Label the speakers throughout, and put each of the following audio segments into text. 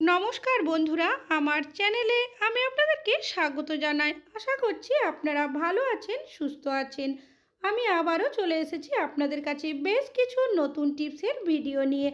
Speaker 1: নমস্কার বন্ধুরা, আমার চ্যানেলে আমি আপনাদেরকে স্বাগত জানাই। আশা করছি আপনারা ভালো আছেন, সুস্থ আছেন। আমি আবারও চলে এসেছি আপনাদের কাছে বেশ কিছু নতুন টিপসের ভিডিও নিয়ে।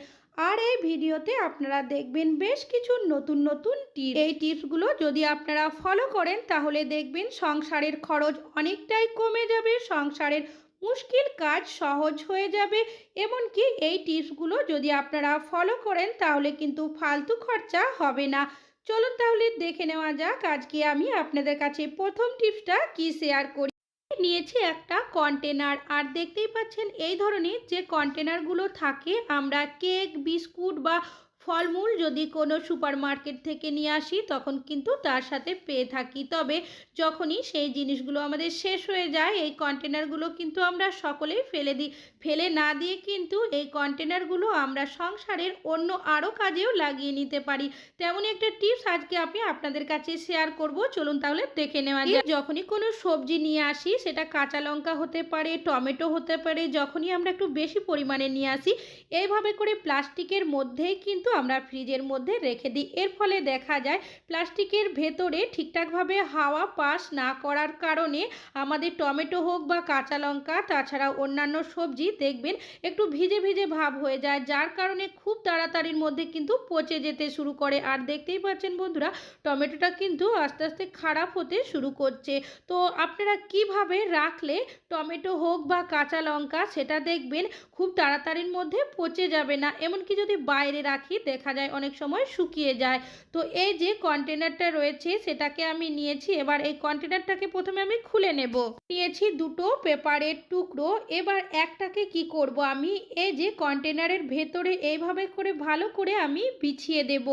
Speaker 1: আর এই ভিডিওতে আপনারা দেখবেন বেশ কিছু নতুন নতুন টিপস। এই টিপসগুলো যদি আপনারা ফলো করেন, তাহলে দেখবেন সংসারের খরচ অনেকটাই কমে যাবে, সংসারের মুশকিল কাজ সহজ হয়ে যাবে। এমনকি এই টিপসগুলো যদি আপনারা ফলো করেন, তাহলে কিন্তু ফালতু খরচা হবে না। চলুন তাহলে দেখে নেওয়া যাক, আজকে আমি আপনাদের কাছে প্রথম টিপসটা কি শেয়ার করি। নিয়েছি একটা কন্টেনার আর দেখতেই পাচ্ছেন এই ধরনের যে কন্টেনারগুলো থাকে, আমরা কেক বিস্কুট বা ফলমূল যদি কোনো সুপার মার্কেট থেকে নিয়ে আসি, তখন কিন্তু তার সাথে পেয়ে থাকি। তবে যখনই সেই জিনিসগুলো আমাদের শেষ হয়ে যায়, এই কন্টেনারগুলো কিন্তু আমরা সকলেই ফেলে দিই। ফেলে না দিয়ে কিন্তু এই কন্টেনারগুলো আমরা সংসারের অন্য আরও কাজেও লাগিয়ে নিতে পারি। তেমনই একটা টিপস আজকে আমি আপনাদের কাছে শেয়ার করব। চলুন তাহলে দেখে নেওয়া যায় যখনই কোনো সবজি নিয়ে আসি, সেটা কাঁচা লঙ্কা হতে পারে, টমেটো হতে পারে, যখনই আমরা একটু বেশি পরিমাণে নিয়ে আসি, এইভাবে করে প্লাস্টিকের মধ্যেই কিন্তু আমরা ফ্রিজের মধ্যে রেখে দিই। এর ফলে দেখা যায়, প্লাস্টিকের ভেতরে ঠিকঠাকভাবে হাওয়া পাস না করার কারণে আমাদের টমেটো হোক বা কাঁচা লঙ্কা, তাছাড়া অন্যান্য সবজি দেখবেন একটু ভিজে ভিজে ভাব হয়ে যায়, যার কারণে খুব তাড়াতাড়ির মধ্যে কিন্তু পচে যেতে শুরু করে। আর দেখতেই পাচ্ছেন বন্ধুরা, টমেটোটা কিন্তু আস্তে আস্তে খারাপ হতে শুরু করছে। তো আপনারা কীভাবে রাখলে টমেটো হোক বা কাঁচা লঙ্কা, সেটা দেখবেন খুব তাড়াতাড়ির মধ্যে পচে যাবে না। এমনকি যদি বাইরে রাখি, দেখা যায় অনেক সময় শুকিয়ে যায়। তো এই যে কন্টেনারটা রয়েছে, সেটাকে আমি নিয়েছি। এবার এই কন্টেনারটাকে প্রথমে আমি খুলে নেব। নিয়েছি দুটো পেপারের টুকরো। এবার একটাকে কি করব? আমি এই যে কন্টেনারের ভেতরে এইভাবে করে ভালো করে আমি বিছিয়ে দেব।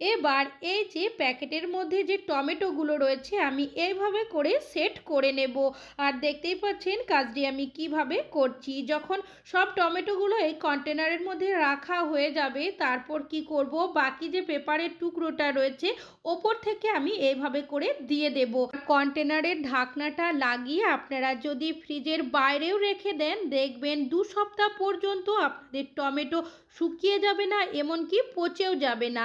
Speaker 1: এবার এই যে প্যাকেটের মধ্যে যে টমেটোগুলো রয়েছে, আমি এইভাবে করে সেট করে নেব। আর দেখতেই পাচ্ছেন কাজটি আমি কীভাবে করছি। যখন সব টমেটোগুলো এই কন্টেনারের মধ্যে রাখা হয়ে যাবে, তারপর কি করব? বাকি যে পেপারের টুকরোটা রয়েছে, ওপর থেকে আমি এইভাবে করে দিয়ে দেব। কন্টেনারের ঢাকনাটা লাগিয়ে আপনারা যদি ফ্রিজের বাইরেও রেখে দেন, দেখবেন দু সপ্তাহ পর্যন্ত আপনাদের টমেটো শুকিয়ে যাবে না, এমনকি পচেও যাবে না।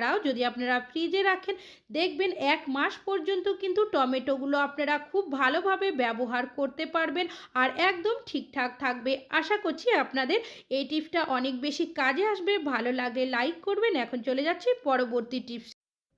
Speaker 1: তাছাড়াও যদি আপনারা ফ্রিজে রাখেন, দেখবেন এক মাস পর্যন্ত কিন্তু টমেটোগুলো আপনারা খুব ভালোভাবে ব্যবহার করতে পারবেন আর একদম ঠিকঠাক থাকবে। আশা করছি আপনাদের এই টিপসটা অনেক বেশি কাজে আসবে। ভালো লাগলে লাইক করবেন। এখন চলে যাচ্ছি পরবর্তী টিপস।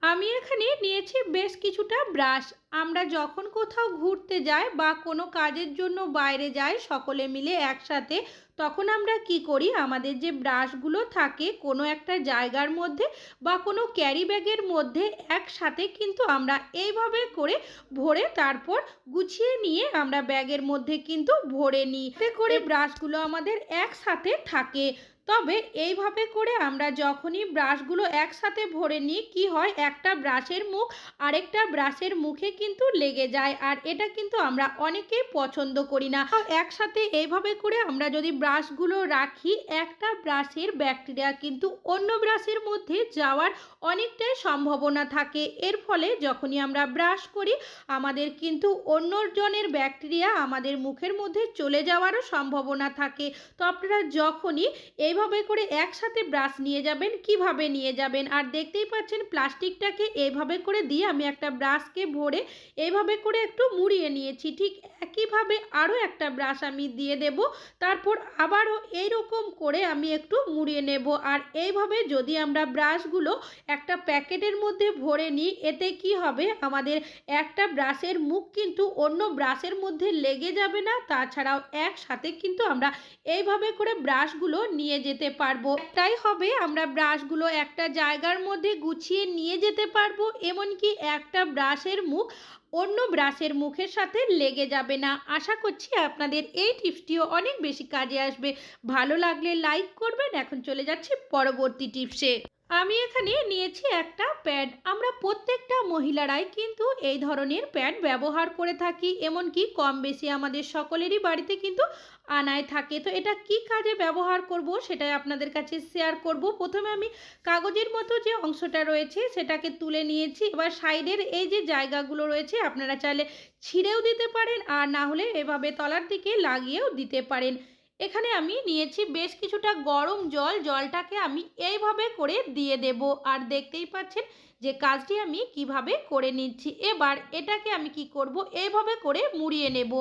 Speaker 1: আমি এখানে নিয়েছি বেশ কিছুটা ব্রাশ। আমরা যখন কোথাও ঘুরতে যাই বা কোনো কাজের জন্য বাইরে যাই সকলে মিলে একসাথে, তখন আমরা কি করি? আমাদের যে ব্রাশগুলো থাকে কোনো একটা জায়গার মধ্যে বা কোনো ক্যারি ব্যাগের মধ্যে একসাথে কিন্তু আমরা এইভাবে করে ভরে তারপর গুছিয়ে নিয়ে আমরা ব্যাগের মধ্যে কিন্তু ভরে নিই। করে ব্রাশগুলো আমাদের একসাথে থাকে। তবে এইভাবে করে আমরা যখনই ব্রাশগুলো একসাথে ভরে নিই, কি হয়? একটা ব্রাশের মুখ আরেকটা ব্রাশের মুখে কিন্তু লেগে যায়। আর এটা কিন্তু আমরা অনেকেই পছন্দ করি না। একসাথে এইভাবে করে আমরা যদি ব্রাশগুলো রাখি, একটা ব্রাশের ব্যাকটেরিয়া কিন্তু অন্য ব্রাশের মধ্যে যাওয়ার অনেকটাই সম্ভাবনা থাকে। এর ফলে যখনই আমরা ব্রাশ করি, আমাদের কিন্তু অন্য জনের ব্যাকটেরিয়া আমাদের মুখের মধ্যে চলে যাওয়ারও সম্ভাবনা থাকে। তো আপনারা যখনই এইভাবে করে একসাথে ব্রাশ নিয়ে যাবেন, কীভাবে নিয়ে যাবেন? আর দেখতেই পাচ্ছেন প্লাস্টিকটাকে এইভাবে করে দিয়ে আমি একটা ব্রাশকে ভরে এইভাবে করে একটু মুড়িয়ে নিয়েছি। ঠিক একইভাবে আরও একটা ব্রাশ আমি দিয়ে দেব, তারপর আবারও এইরকম করে আমি একটু মুড়িয়ে নেব। আর এইভাবে যদি আমরা ব্রাশগুলো একটা প্যাকেটের মধ্যে ভরে নিই, এতে কি হবে? আমাদের একটা ব্রাশের মুখ কিন্তু অন্য ব্রাশের মধ্যে লেগে যাবে না। তাছাড়াও একসাথে কিন্তু আমরা এইভাবে করে ব্রাশগুলো নিয়ে যেতে পারব। তাই হবে আমরা ব্রাশগুলো একটা জায়গার মধ্যে গুছিয়ে নিয়ে যেতে পারব, এমনকি একটা ব্রাশের মুখ অন্য ব্রাশের মুখের সাথে লেগে যাবে না। আশা করছি আপনাদের এই টিপসটিও অনেক বেশি কাজে আসবে। ভালো লাগলে লাইক করবেন। এখন চলে যাচ্ছি পরবর্তী টিপসে। আমি এখানে নিয়েছি একটা প্যাড আমরা প্রত্যেকটা মহিলারাই কিন্তু এই ধরনের প্যাড ব্যবহার করে থাকি, এমনকি কম বেশি আমাদের সকলেরই বাড়িতে কিন্তু আনায় থাকে। তো এটা কি কাজে ব্যবহার করব সেটাই আপনাদের কাছে শেয়ার করব। প্রথমে আমি কাগজের মতো যে অংশটা রয়েছে সেটাকে তুলে নিয়েছি। এবার সাইডের এই যে জায়গাগুলো রয়েছে আপনারা চাইলে ছিঁড়েও দিতে পারেন আর না হলে এভাবে তলার দিকে লাগিয়েও দিতে পারেন। এখানে আমি নিয়েছি বেশ কিছুটা গরম জল। জলটাকে আমি এইভাবে করে দিয়ে দেব। আর দেখতেই পাচ্ছেন যে কাজটি আমি কীভাবে করে নিচ্ছি, এবার এটাকে আমি কি করব এইভাবে করে মুড়িয়ে নেব।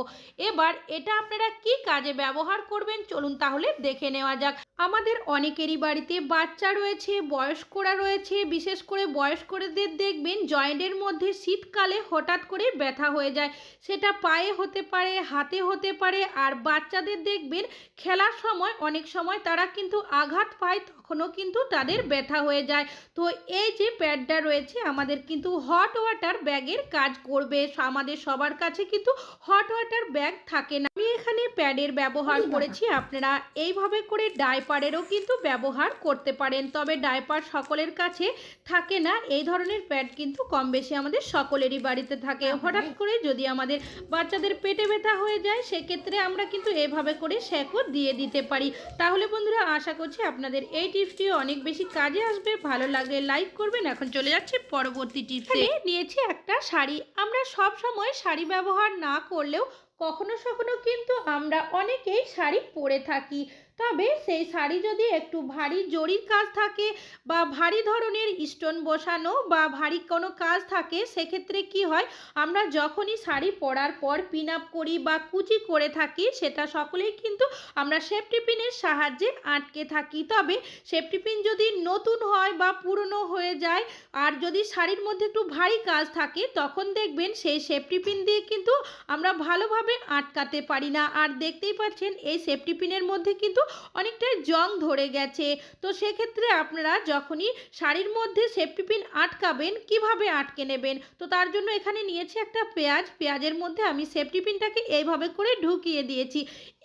Speaker 1: এবার এটা আপনারা কি কাজে ব্যবহার করবেন, চলুন তাহলে দেখে নেওয়া যাক। আমাদের অনেকেরই বাড়িতে বাচ্চা রয়েছে, বয়স্করা রয়েছে, বিশেষ করে বয়স্কদের দেখবেন জয়েন্টের মধ্যে শীতকালে হঠাৎ করে ব্যথা হয়ে যায়। সেটা পায়ে হতে পারে, হাতে হতে পারে, আর বাচ্চাদের দেখবেন খেলার সময় অনেক সময় তারা কিন্তু আঘাত পায় তখনও কিন্তু তাদের ব্যথা হয়ে যায়। তো এই যে প্যাডটা রয়েছে আমাদের কিন্তু হট ওয়াটার ব্যাগের কাজ করবে। আমাদের সবার কাছে কিন্তু হট ওয়াটার ব্যাগ থাকে না। আমি এখানে প্যাডের ব্যবহার করেছি। আপনারা এইভাবে করে ডাইপারেরও কিন্তু ব্যবহার করতে পারেন। তবে ডাইপার সকলের কাছে থাকে না। এই ধরনের প্যাড কিন্তু কম বেশি আমাদের সকলেরই বাড়িতে থাকে। হঠাৎ করে যদি আমাদের বাচ্চাদের পেটে ব্যথা হয়ে যায় সেক্ষেত্রে আমরা কিন্তু এভাবে করে শ্যাকও দিয়ে দিতে পারি। তাহলে বন্ধুরা আশা করছি আপনাদের এই টিপসটি অনেক বেশি কাজে আসবে, ভালো লাগলে লাইক করবেন। এখন চলে যাচ্ছে পরবর্তী টিপসে। নিয়েছি একটা শাড়ি। আমরা সব সময় শাড়ি ব্যবহার না করলেও কখনো কখনো কিন্তু আমরা অনেকেই শাড়ি পরে থাকি। তবে সেই শাড়ি যদি একটু ভারী জরির কাজ থাকে বা ভারী ধরনের স্টোন বসানো বা ভারী কোনো কাজ থাকে, সেক্ষেত্রে কি হয়? আমরা যখনই শাড়ি পরার পর পিন আপ করি বা কুচি করে থাকি, সেটা সকলেই কিন্তু আমরা সেফটি পিনের সাহায্যে আটকে থাকি। তবে সেফটি পিন যদি নতুন হয় বা পুরনো হয়ে যায় আর যদি শাড়ির মধ্যে একটু ভারী কাজ থাকে, তখন দেখবেন সেই সেফটি পিন দিয়ে কিন্তু আমরা ভালোভাবে আটকাতে পারি না। আর দেখতেই পাচ্ছেন, এই সেফটি পিনের মধ্যে কিন্তু অনেকটাই জং ধরে গেছে। তো সেক্ষেত্রে আপনারা যখনই শাড়ির মধ্যে সেফটি পিন আটকাবেন, কীভাবে আটকে নেবেন? তো তার জন্য এখানে নিয়েছি একটা পেঁয়াজ। পেঁয়াজের মধ্যে আমি সেফটি পিনটাকে এইভাবে করে ঢুকিয়ে দিয়েছি।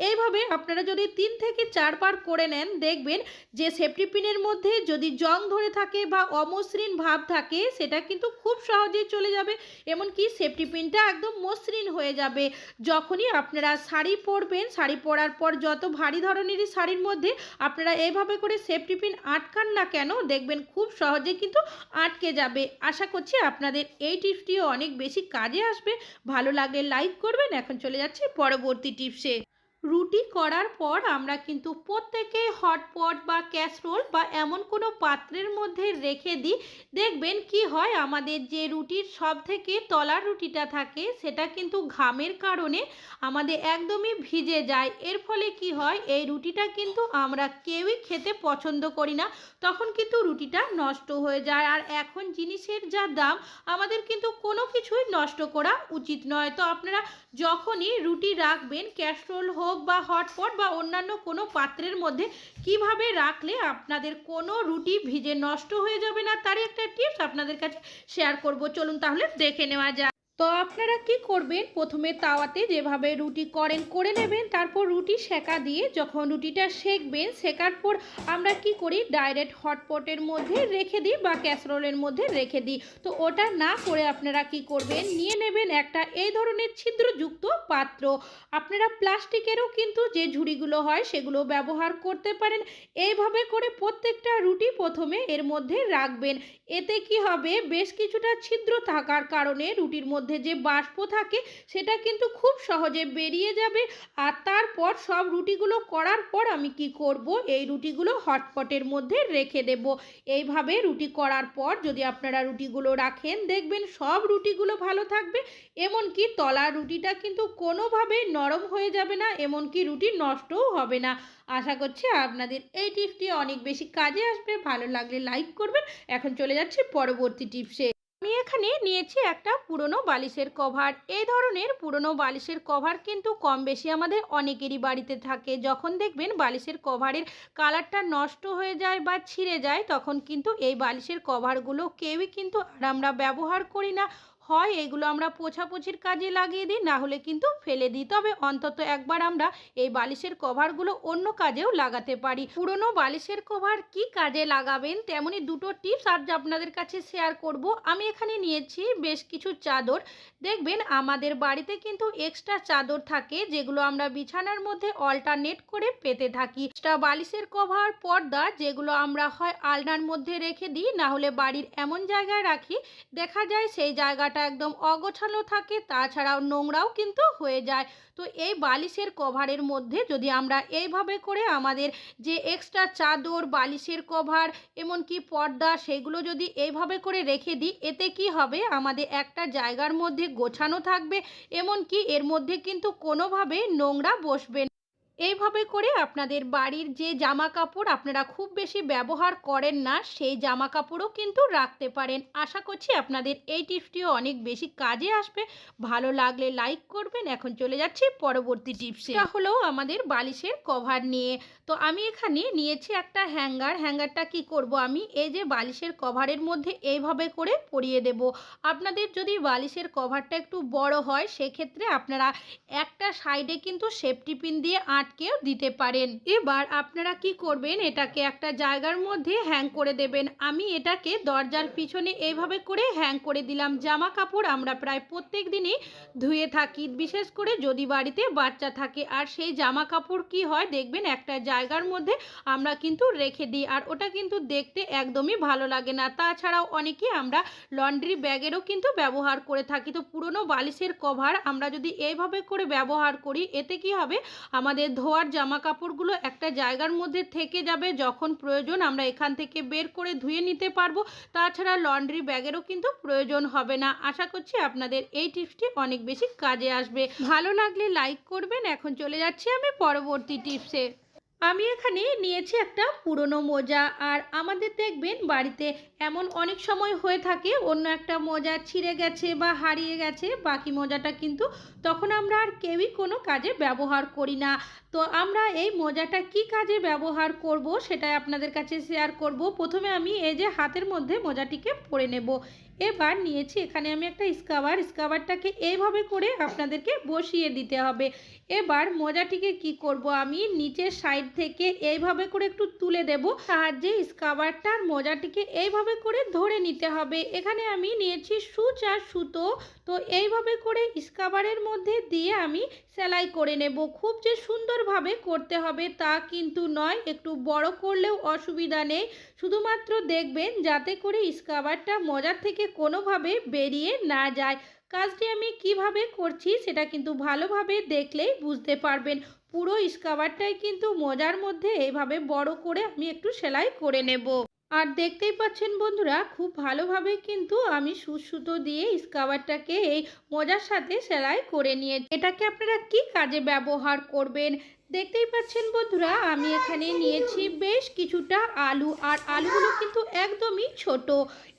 Speaker 1: এইভাবে আপনারা যদি তিন থেকে চারবার করে নেন, দেখবেন যে সেফটি পিনের মধ্যে যদি জং ধরে থাকে বা অমসৃণ ভাব থাকে, সেটা কিন্তু খুব সহজেই চলে যাবে। এমনকি সেফটি পিনটা একদম মসৃণ হয়ে যাবে। যখনই আপনারা শাড়ি পরবেন, শাড়ি পরার পর যত ভারী ধরনেরই শাড়ির মধ্যে আপনারা এইভাবে করে সেফ টিফিন আটকান না কেন, দেখবেন খুব সহজে কিন্তু আটকে যাবে। আশা করছি আপনাদের এই টিপসটিও অনেক বেশি কাজে আসবে। ভালো লাগলে লাইক করবেন। এখন চলে যাচ্ছে পরবর্তী টিপসে। রুটি করার পর আমরা কিন্তু প্রত্যেকে হটপট বা ক্যাসরোল বা এমন কোনো পাত্রের মধ্যে রেখে দিই। দেখবেন কি হয়, আমাদের যে রুটির সব থেকে তলার রুটিটা থাকে, সেটা কিন্তু ঘামের কারণে আমাদের একদমই ভিজে যায়। এর ফলে কি হয়, এই রুটিটা কিন্তু আমরা কেউই খেতে পছন্দ করি না। তখন কিন্তু রুটিটা নষ্ট হয়ে যায়। আর এখন জিনিসের যা দাম, আমাদের কিন্তু কোনো কিছুই নষ্ট করা উচিত নয়। তো আপনারা যখনই রুটি রাখবেন ক্যাসরোল হোক বা হটপট বা অন্যান্য কোনো পাত্রের মধ্যে কীভাবে রাখলে আপনাদের কোনো রুটি ভিজে নষ্ট হয়ে যাবে না, তারই একটা টিপস আপনাদের কাছে শেয়ার করব। চলুন তাহলে দেখে নেওয়া যাক। তো আপনারা কি করবেন? প্রথমে তাওয়াতে যেভাবে রুটি করেন, করে নেবেন, তারপর রুটি সেকা দিয়ে যখন রুটিটা সেকবেন, সেকার পর আমরা কি করি? ডাইরেক্ট হটপটের মধ্যে রেখে দিই বা ক্যাসরোলের মধ্যে রেখে দিই। তো ওটা না করে আপনারা কি করবেন? নিয়ে নেবেন একটা এই ধরনের ছিদ্রযুক্ত পাত্র। আপনারা প্লাস্টিকেরও কিন্তু যে ঝুড়িগুলো হয়, সেগুলো ব্যবহার করতে পারেন। এইভাবে করে প্রত্যেকটা রুটি প্রথমে এর মধ্যে রাখবেন। এতে কি হবে? বেশ কিছুটা ছিদ্র থাকার কারণে রুটির মধ্যে যে বাষ্প থাকে, সেটা কিন্তু খুব সহজে বেরিয়ে যাবে। আর তারপর সব রুটিগুলো করার পর আমি কি করব? এই রুটিগুলো হটপটের মধ্যে রেখে দেব। এইভাবে রুটি করার পর যদি আপনারা রুটিগুলো রাখেন, দেখবেন সব রুটিগুলো ভালো থাকবে। এমনকি তলার রুটিটা কিন্তু কোনোভাবেই নরম হয়ে যাবে না, এমনকি রুটি নষ্টও হবে না। আশা করছি আপনাদের এই টিপসটি অনেক বেশি কাজে আসবে। ভালো লাগলে লাইক করবেন। এখন চলে যাচ্ছে পরবর্তী টিপসে। আমি এখানে নিয়েছি একটা পুরনো বালিশের কভার। এই ধরনের পুরনো বালিশের কভার কিন্তু কম বেশি আমাদের অনেকেরই বাড়িতে থাকে। যখন দেখবেন বালিশের কভারের কালারটা নষ্ট হয়ে যায় বা ছিঁড়ে যায়, তখন কিন্তু এই বালিশের কভারগুলো কেউই কিন্তু আর আমরা ব্যবহার করি না। হয় এগুলো আমরা পোছাপোছির কাজে লাগিয়ে দিই না হলে কিন্তু ফেলে দিই। তবে অন্তত একবার আমরা এই বালিশের কভারগুলো অন্য কাজেও লাগাতে পারি। পুরনো বালিশের কভার কি কাজে লাগাবেন, তেমনি দুটো টিপস আজ আপনাদের কাছে শেয়ার করব। আমি এখানে নিয়েছি বেশ কিছু চাদর। দেখবেন আমাদের বাড়িতে কিন্তু এক্সট্রা চাদর থাকে, যেগুলো আমরা বিছানার মধ্যে অল্টারনেট করে পেতে থাকি। এক্সট্রা বালিশের কভার, পর্দা, যেগুলো আমরা হয় আলনার মধ্যে রেখে দিই না হলে বাড়ির এমন জায়গায় রাখি, দেখা যায় সেই জায়গাটা জায়গাটা একদম অগোছালো থাকে, তাছাড়াও নোংরাও কিন্তু হয়ে যায় তো এই বালিশের কভারের মধ্যে যদি আমরা এইভাবে করে আমাদের যে এক্সট্রা চাদর, বালিশের কভার, এমনকি পর্দা, সেগুলো যদি এইভাবে করে রেখে দিই, এতে কি হবে আমাদের একটা জায়গার মধ্যে গোছানো থাকবে, এমনকি এর মধ্যে কিন্তু কোনোভাবে নোংরা বসবে। এইভাবে করে আপনাদের বাড়ির যে জামা কাপড় আপনারা খুব বেশি ব্যবহার করেন না, সেই জামা কাপড়ও কিন্তু রাখতে পারেন। আশা করছি আপনাদের এই টিপসটিও অনেক বেশি কাজে আসবে। ভালো লাগলে লাইক করবেন। এখন চলে যাচ্ছি পরবর্তী টিপসে। হলো আমাদের বালিশের কভার নিয়ে। তো আমি এখানে নিয়েছি একটা হ্যাঙ্গার। হ্যাঙ্গারটা কি করব আমি? এই যে বালিশের কভারের মধ্যে এইভাবে করে পরিয়ে দেব। আপনাদের যদি বালিশের কভারটা একটু বড় হয়, সেক্ষেত্রে আপনারা একটা সাইডে কিন্তু সেফটি পিন দিয়ে আটকেও দিতে পারেন। এবার আপনারা কি করবেন? এটাকে একটা জায়গার মধ্যে হ্যাং করে দেবেন। আমি এটাকে দরজার পিছনে এইভাবে করে হ্যাং করে দিলাম। জামা কাপড় আমরা প্রায় প্রত্যেক দিনই ধুয়ে থাকি। বিশেষ করে যদি বাড়িতে বাচ্চা থাকে। আর সেই জামা কাপড় কি হয়? দেখবেন একটা জায়গার মধ্যে আমরা কিন্তু রেখে দিই। আর ওটা কিন্তু দেখতে একদমই ভালো লাগে না। তাছাড়াও অনেকে আমরা লন্ড্রি ব্যাগেরও কিন্তু ব্যবহার করে থাকি। তো পুরনো বালিশের কভার আমরা যদি এইভাবে করে ব্যবহার করি, এতে কি হবে? আমাদের ধোয়ার জামা কাপড়গুলো একটা জায়গার মধ্যে থেকে যাবে। যখন প্রয়োজন আমরা এখান থেকে বের করে ধুয়ে নিতে পারব। তাছাড়া লন্ড্রি ব্যাগেরও কিন্তু প্রয়োজন হবে না। আশা করছি আপনাদের এই টিপসটি অনেক বেশি কাজে আসবে। ভালো লাগলে লাইক করবেন। এখন চলে যাচ্ছি আমি পরবর্তী টিপসে। আমি এখানে নিয়েছি একটা পুরনো মোজা। আর আমাদের দেখবেন বাড়িতে এমন অনেক সময় হয়ে থাকে, অন্য একটা মোজা ছিঁড়ে গেছে বা হারিয়ে গেছে, বাকি মোজাটা কিন্তু তখন আমরা আর কেউই কোনো কাজে ব্যবহার করি না। তো আমরা এই মোজাটা কি কাজে ব্যবহার করব সেটাই আপনাদের কাছে শেয়ার করব। প্রথমে আমি এই যে হাতের মধ্যে মোজাটিকে পরে নেব। এবার নিয়েছি এখানে আমি একটা স্কাবার। স্কাবারটাকে এইভাবে করে আপনাদেরকে বসিয়ে দিতে হবে। এবার মোজাটিকে কি করব আমি নিচের সাইড থেকে এইভাবে করে একটু তুলে দেব। সাহায্যে স্কাবারটার মোজাটিকে এইভাবে করে ধরে নিতে হবে। এখানে আমি নিয়েছি সুচ আর সুতো। তো এইভাবে করে স্কাবারের মধ্যে দিয়ে আমি সেলাই করে নেব। খুব যে সুন্দরভাবে করতে হবে তা কিন্তু নয়। একটু বড় করলেও অসুবিধা নেই। শুধুমাত্র দেখবেন যাতে করে স্কাবারটা মজার থেকে কোনোভাবে বেরিয়ে না যায়। কাজটি আমি কীভাবে করছি সেটা কিন্তু ভালোভাবে দেখলেই বুঝতে পারবেন। পুরো স্কাবারটাই কিন্তু মজার মধ্যে এইভাবে বড় করে আমি একটু সেলাই করে নেব। আর দেখতেই পাচ্ছেন বন্ধুরা, খুব ভালোভাবে কিন্তু আমি সুতো দিয়ে স্কাবারটাকে এই মজার সাথে সেলাই করে নিয়ে এটাকে আপনারা কি কাজে ব্যবহার করবেন? দেখতেই পাচ্ছেন বন্ধুরা, আমি এখানে নিয়েছি বেশ কিছুটা আলু, আর আলুগুলো কিন্তু একদমই ছোট।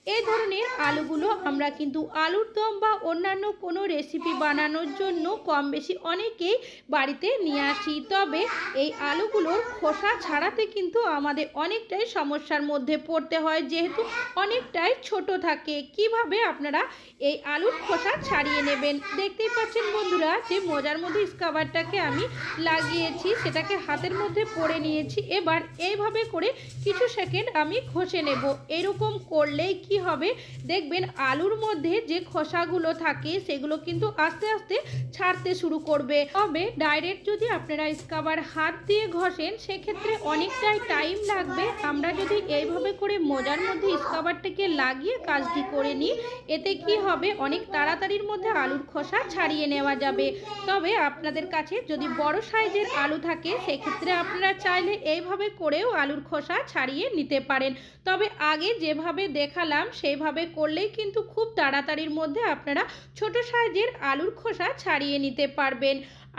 Speaker 1: এই ধরনের আলুগুলো আমরা কিন্তু আলুর দম বা অন্যান্য কোনো রেসিপি বানানোর জন্য কম বেশি অনেকেই বাড়িতে নিয়ে আসি। তবে এই আলুগুলোর খোসা ছাড়াতে কিন্তু আমাদের অনেকটাই সমস্যার মধ্যে পড়তে হয়, যেহেতু অনেকটাই ছোট থাকে। কীভাবে আপনারা এই আলুর খোসা ছাড়িয়ে নেবেন? দেখতেই পাচ্ছেন বন্ধুরা যে মোজার মধ্যে স্কাবারটাকে আমি লাগিয়েছি, সেটাকে হাতের মধ্যে পরে নিয়েছি। এবার এইভাবে করে কিছু সেকেন্ড আমি ঘষে নেব। এরকম করলেই কি হবে? দেখবেন আলুর মধ্যে যে খোসাগুলো থাকে, সেগুলো কিন্তু আস্তে আস্তে ছাড়তে শুরু করবে। তবে ডাইরেক্ট যদি আপনারা স্কাবার হাত দিয়ে ঘষেন, সেক্ষেত্রে অনেকটাই টাইম লাগবে। আমরা যদি এইভাবে করে মোজার মধ্যে স্কাবারটাকে লাগিয়ে কাজটি করে নিই, এতে কি হবে? অনেক তাড়াতাড়ির মধ্যে আলুর খোসা ছাড়িয়ে নেওয়া যাবে। তবে আপনাদের কাছে যদি বড় সাইজের আলু থাকে, সেক্ষেত্রে আপনারা চাইলে এইভাবে করেও আলুর খোসা ছাড়িয়ে নিতে পারেন। তবে আগে যেভাবে দেখালাম সেইভাবে করলেই কিন্তু খুব তাড়াতাড়ির মধ্যে আপনারা ছোট সাইজের আলুর খোসা ছাড়িয়ে নিতে পারবেন।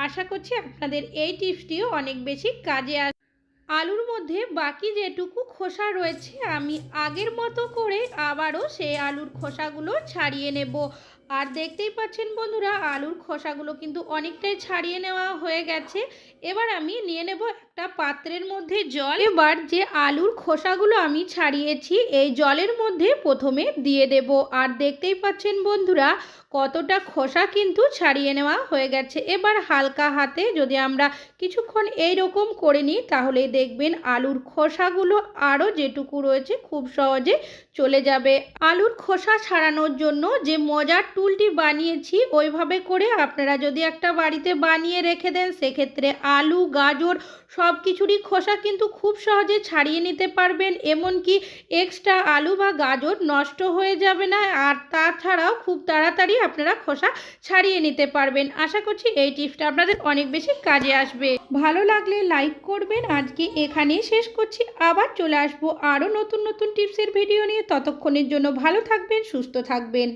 Speaker 1: আশা করছি আপনাদের এই টিপসটিও অনেক বেশি কাজে আস আলুর মধ্যে বাকি যেটুকু খোসা রয়েছে, আমি আগের মতো করে আবারও সেই আলুর খোসাগুলো ছাড়িয়ে নেব। আর দেখতেই পাচ্ছেন বন্ধুরা, আলুর খোসাগুলো কিন্তু অনেকটাই ছাড়িয়ে নেওয়া হয়ে গেছে। এবার আমি নিয়ে নেব একটা পাত্রের মধ্যে জল। এবার যে আলুর খোসাগুলো আমি ছাড়িয়েছি, এই জলের মধ্যে প্রথমে দিয়ে দেব। আর দেখতেই পাচ্ছেন বন্ধুরা, কতটা খোসা কিন্তু ছাড়িয়ে নেওয়া হয়ে গেছে। এবার হালকা হাতে যদি আমরা কিছুক্ষণ এই রকম করে নিই, তাহলে দেখবেন আলুর খোসাগুলো আরও যেটুকু রয়েছে, খুব সহজে চলে যাবে। আলুর খোসা ছাড়ানোর জন্য যে মজার টুলটি বানিয়েছি, ওইভাবে করে আপনারা যদি একটা বাড়িতে বানিয়ে রেখে দেন, সেক্ষেত্রে আলু, গাজর সব কিছুরই খোসা কিন্তু খুব সহজে ছাড়িয়ে নিতে পারবেন। এমনকি এক্সট্রা আলু বা গাজর নষ্ট হয়ে যাবে না, আর তাছাড়াও খুব তাড়াতাড়ি আপনারা খোসা ছাড়িয়ে নিতে পারবেন। আশা করছি এই টিপসটা আপনাদের অনেক বেশি কাজে আসবে। ভালো লাগলে লাইক করবেন। আজকে এখানেই শেষ করছি। আবার চলে আসব আরও নতুন নতুন টিপসের ভিডিও নিয়ে। ততক্ষণের জন্য ভালো থাকবেন, সুস্থ থাকবেন।